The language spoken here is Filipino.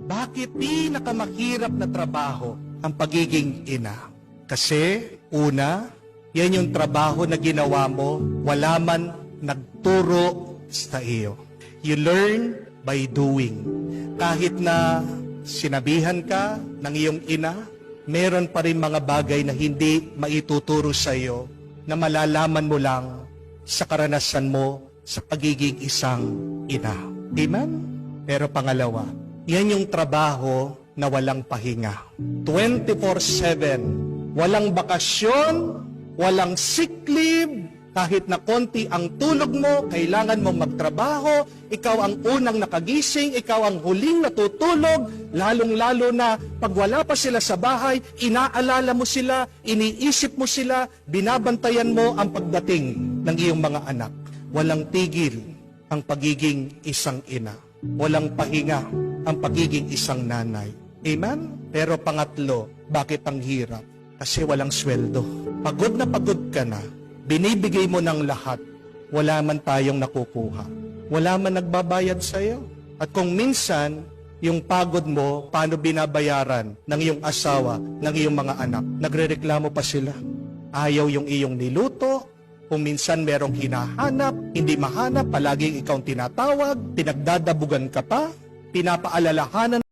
Bakit pinakamahirap na trabaho ang pagiging ina? Kasi, una, yan yung trabaho na ginawa mo, wala man nagturo sa iyo. You learn by doing. Kahit na sinabihan ka ng iyong ina, meron pa rin mga bagay na hindi maituturo sa iyo na malalaman mo lang sa karanasan mo sa pagiging isang ina. Amen? Pero pangalawa, yan yung trabaho na walang pahinga. 24-7, walang bakasyon, walang sick leave, kahit na konti ang tulog mo, kailangan mong magtrabaho, ikaw ang unang nakagising, ikaw ang huling natutulog, lalong-lalo na pag wala pa sila sa bahay, inaalala mo sila, iniisip mo sila, binabantayan mo ang pagdating ng iyong mga anak. Walang tigil ang pagiging isang ina. Walang pahinga ang pagiging isang nanay. Amen? Pero pangatlo, bakit ang hirap? Kasi walang sweldo. Pagod na pagod ka na, binibigay mo ng lahat, wala man tayong nakukuha. Wala man nagbabayad sa iyo. At kung minsan, yung pagod mo, paano binabayaran ng iyong asawa, ng iyong mga anak, nagrereklamo pa sila. Ayaw yung iyong niluto, kung minsan merong hinahanap, hindi mahanap, palaging ikaw tinatawag, pinagdadabugan ka pa, pinapaalalahanan